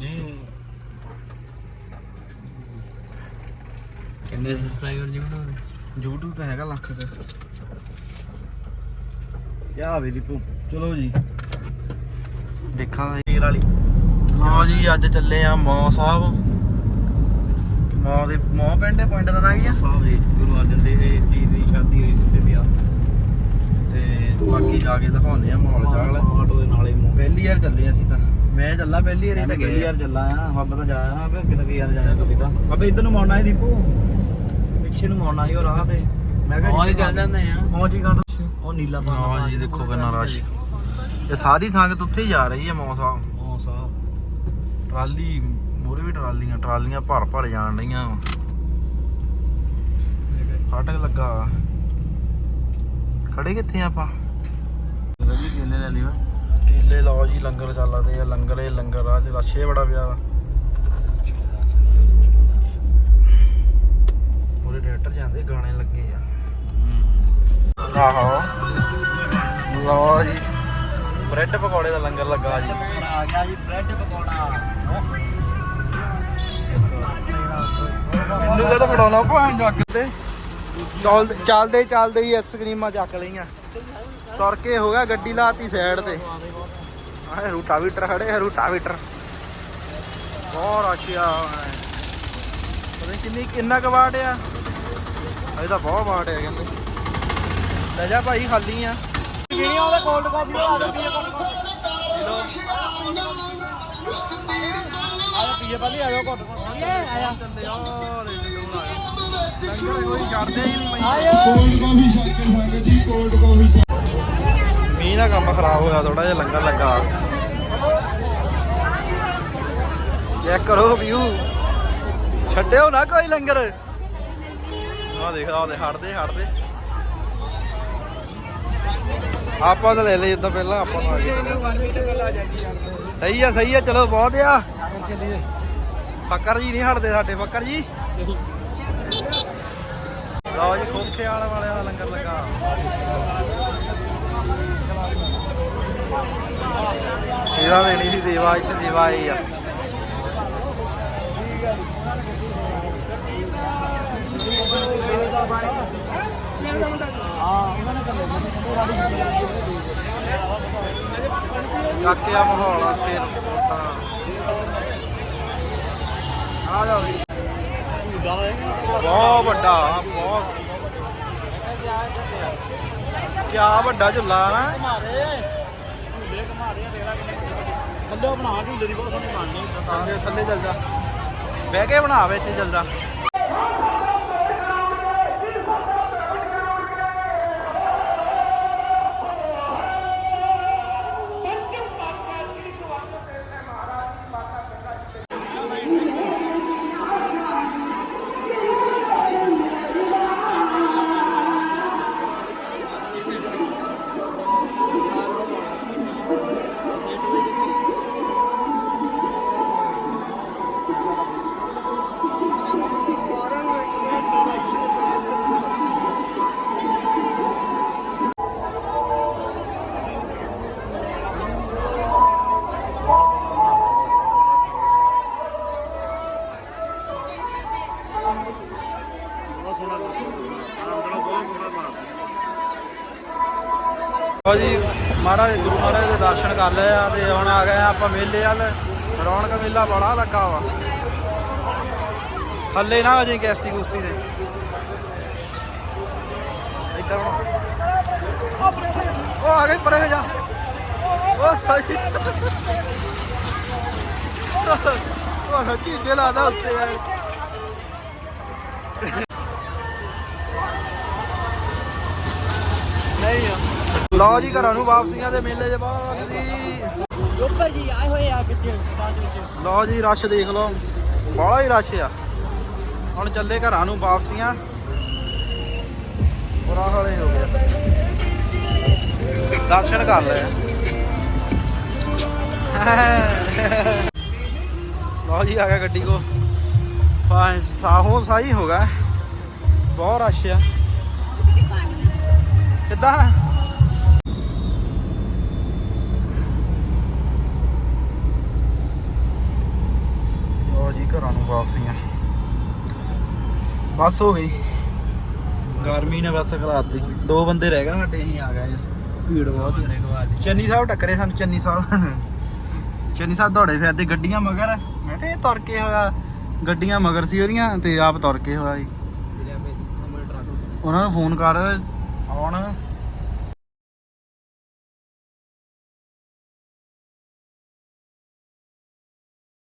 ਜੀ ਕਿੰਨੇ ਸਬਸਕ੍ਰਾਈਬਰ ਜੀ ਬਣਾਉਂਦੇ YouTube ਤੇ ਹੈਗਾ ਲੱਖ ਤੇ। ਕਿਆ ਵੇ ਦੀਪੂ? ਚਲੋ ਜੀ। ਦੇਖਾਂ ਹੀਰ ਵਾਲੀ। ਲਓ ਜੀ ਅੱਜ ਚੱਲੇ ਆ ਮੌ ਸਾਹਿਬ। ਮੌ ਦੇ ਮੌ ਪਿੰਡ ਦੇ ਪੁਆਇੰਟ ਦਾ ਨਾਂ ਕੀ ਆ? ਸਾਹਿਬ ਜੀ ਗੁਰੂ ਅਰਜਨ ਦੇਵ ਜੀ ਦੀ ਸ਼ਾਦੀ ਹੋਈ ਤੇ ਵਿਆਹ। ਤੇ ਬਾਕੀ ਜਾ ਕੇ ਦਿਖਾਉਂਦੇ ਆ ਮਾਹੌਲ ਚਾਲ। ਆਟੋ ਦੇ ਨਾਲੇ ਮੂੰਹ। ਪਹਿਲੀ ਵਾਰ ਚੱਲੇ ਅਸੀਂ ਤਾਂ। ਮੈਂ ਚੱਲਾ ਪਹਿਲੀ ਵਾਰ ਇਹ ਤਾਂ ਪਹਿਲੀ ਯਾਰ ਚੱਲਾ ਆ ਹੱਬ ਤਾਂ ਜਾਇਆ ਨਾ ਫਿਰ ਕਿਤੇ ਵੀ ਯਾਰ ਜਾਣਾ ਕਦੀ ਤਾਂ। ਅਬੇ ਇੱਧਰ ਨੂੰ ਮੋੜਨਾ ਹੈ ਦੀਪੂ। ਪਿੱਛੇ ਨੂੰ ਮੋੜਨਾ ਸੀ ਉਹ ਰਾਹ ਤੇ। ਮੈਂ ਕਿਹਾ ਪਹੁੰਚ ਜਾਂਦੇ ਆ। ਪਹੁੰਚ ਹੀ ਕਰ ਉਹ ਨੀਲਾ ਪਾਣਾ ਹਾਂ ਜੀ ਦੇਖੋ ਕਿੰਨਾ ਰਸ਼। ਇਹ ਸਾਰੀ ਸੰਗਤ ਉੱਥੇ ਹੀ ਜਾ ਰਹੀ ਹੈ ਮੌ ਸਾਹਿਬ ਉਹ ਸਾਹਿਬ ਟਰਾਲੀ ਮੂਰੇ ਵੀ ਟਰਾਲੀਆਂ ਟਰਾਲੀਆਂ ਭਰ ਭਰ ਜਾਣ ਰਹੀਆਂ ਫਾਟਕ ਲੱਗਾ। ਖੜੇ ਕਿੱਥੇ ਆ ਆਪਾਂ? ਕੇਲੇ ਲੈ ਲਈ ਵਾ ਕੇਲੇ ਲਾਓ ਜੀ ਲੰਗਰ ਚੱਲਦੇ ਆ ਲੰਗਰ ਇਹ ਲੰਗਰ ਆ ਅੱਜ ਰਸ਼ੇ ਬੜਾ ਪਿਆ। ਵਾ ਮੂਰੇ ਟਰੈਕਟਰ ਜਾਂਦੇ ਗਾਣੇ ਲੱਗੇ ਆ। ਆਹੋ। ਲਓ ਜੀ ਬ੍ਰੈਡ ਪਕੌੜੇ ਦਾ ਲੰਗਰ ਲੱਗਾ ਜੀ। ਆ ਗਿਆ ਜੀ ਬ੍ਰੈਡ ਪਕੌੜਾ। ਮੈਨੂੰ ਤਾਂ ਫੜਾਉਣਾ ਭਾਂ ਜੱਗ ਤੇ ਚੱਲਦੇ ਚੱਲਦੇ ਹੀ ਐਸਕ੍ਰੀਮਾਂ ਚੱਕ ਲਈਆਂ। ਤੁਰ ਕੇ ਹੋ ਗਿਆ ਗੱਡੀ ਲਾਤੀ ਸਾਈਡ ਤੇ। ਆਹ ਰੂਟਾ ਵੀਟਰ ਖੜੇ ਆ ਰੂਟਾ ਵੀਟਰ। ਬਹੁਤ ਰਸ਼ ਆ ਪਤਾ ਕਿੰਨੀ ਕਿੰਨਾ ਕੁ ਵਾਟ ਆ? ਇਹ ਤਾਂ ਬਹੁਤ ਵਾਟ ਆ ਕਹਿੰਦੇ। ਲੈ ਜਾ ਭਾਈ ਖਾਲੀ ਆ। ਜਿਹੜੀਆਂ ਉਹਦਾ ਕੋਲਡ ਕਾਫੀ ਆ ਜਾਂਦੀ ਆ ਪੀਏ ਪਹਿਲੇ ਆਇਓ ਘੁੱਟ ਘੁੱਟ ਆਇਆ ਚੱਲੇ ਆ ਲੰਗਰ ਕੋਈ ਹੀ ਨਹੀਂ ਮੀਂਹ ਦਾ ਕੰਮ ਖਰਾਬ ਹੋਇਆ ਥੋੜਾ ਜਿਹਾ ਲੰਗਰ ਲੱਗਾ। ਚੈੱਕ ਕਰੋ ਵਿਊ। ਛੱਡਿਓ ਨਾ ਕੋਈ ਲੰਗਰ। ਆ ਦੇਖ ਆ ਦੇ ਹਟਦੇ ਹਟਦੇ। ਆਪਾਂ ਤਾਂ ਲੈ ਲਈ ਜਿੱਦਾਂ ਪਹਿਲਾਂ ਆਪਾਂ ਆ ਗਏ। ਸਹੀ ਆ ਸਹੀ ਆ ਚਲੋ ਬਹੁਤ ਆ। ਫੱਕਰ ਜੀ ਨਹੀਂ ਹਟਦੇ ਸਾਡੇ ਫੱਕਰ ਜੀ। ਲਓ ਜੀ ਖੋਖੇ ਵਾਲੇ ਵਾਲਿਆਂ ਦਾ ਲੰਗਰ ਲੱਗਾ। ਸੇਵਾ ਦੇਣੀ ਸੀ ਦੇਵਾ ਇੱਥੇ ਦੇਵਾ ਆਈ ਆ। ਕਾਕਿਆ ਮਾਹੌਲ ਆ ਫੇਰ ਆ ਜਾਓ ਜੀ। ਬਹੁਤ ਵੱਡਾ ਬਹੁਤ। ਕਿਆ ਵੱਡਾ ਝੁੱਲਾ ਨਾ ਥੱਲੇ ਬਣਾ ਝੂਲੇ ਦੀ ਬਹੁਤ ਸੋਹਣੀ ਬਣਨੀ। ਥੱਲੇ ਚੱਲ ਜਾ। ਬਹਿ ਕੇ ਬਣਾ ਵਿੱਚ ਚੱਲ ਜਾ। ਲਓ ਜੀ, ਮਹਾਰਾਜ, ਗੁਰੂ ਮਹਾਰਾਜ ਦੇ ਦਰਸ਼ਨ ਕਰ ਲਏ ਆ ਤੇ ਹੁਣ ਆ ਗਏ ਆ ਆਪਾਂ ਮੇਲੇ ਵੱਲ। ਰੌਣਕ ਮੇਲਾ ਬੜਾ ਲੱਗਾ ਵਾ। ਥੱਲੇ ਨਾ ਅਜੇ ਗੈਸਤੀ ਗੁਸਤੀ ਦੇ। ਇੱਧਰ ਉਹ ਆ ਗਏ ਪਰੇ ਜਾ ਉਹ ਸਾਈ। ਉਹ ਸੱਚੀ ਦਿਲ ਆਦਾ ਉੱਤੇ ਯਾਰ ਨਹੀਂ ਆ ਲਓ ਜੀ ਘਰਾਂ ਨੂੰ ਵਾਪਸੀਆਂ ਦੇ ਮੇਲੇ ਦੇ ਬਾਅਦ ਜੀ। ਯੋਗਾ ਜੀ ਆਏ ਹੋਏ ਆ ਕਿੱਥੇ? ਬਾਅਦ ਵਿੱਚ। ਲਓ ਜੀ ਰਸ਼ ਦੇਖ ਲਓ। ਬਾਹਲਾ ਹੀ ਰਸ਼ ਆ। ਹੁਣ ਚੱਲੇ ਘਰਾਂ ਨੂੰ ਵਾਪਸੀਆਂ। ਬੁਰਾ ਹਾਲ ਹੀ ਗਿਆ। ਦਰਸ਼ਨ ਕਰ ਲਏ। ਲਓ ਜੀ ਆ ਗਿਆ ਗੱਡੀ ਕੋ। ਪਾਸ ਸਾਹੋਂ ਸਾਈ ਹੋ ਗਿਆ। ਬਹੁਤ ਰਸ਼ ਆ। ਕਿੱਦਾਂ? ਵਾਪਸੀਆਂ। ਬਸ ਹੋ ਗਈ। ਗਰਮੀ ਨੇ ਬਸ ਖਲਾਤੀ। ਦੋ ਬੰਦੇ ਰਹਿ ਗਏ ਸਾਡੇ ਹੀ ਆ ਗਏ ਭੀੜ ਬਹੁਤ ਹੈ ਚੰਨੀ ਸਾਹਿਬ ਟੱਕਰੇ ਸਾਨੂੰ ਚੰਨੀ ਸਾਹਿਬ। ਚੰਨੀ ਸਾਹਿਬ ਦੌੜੇ ਫਿਰਦੇ ਗੱਡੀਆਂ ਮਗਰ। ਮੈਂ ਕਿਹਾ ਇਹ ਤੁਰ ਕੇ ਹੋਇਆ। ਗੱਡੀਆਂ ਮਗਰ ਸੀ ਉਹਦੀਆਂ ਤੇ ਆਪ ਤੁਰ ਕੇ ਹੋਇਆ ਜੀ ਉਹਨਾਂ ਨੂੰ ਫੋਨ ਕਰ ਆਉਣ।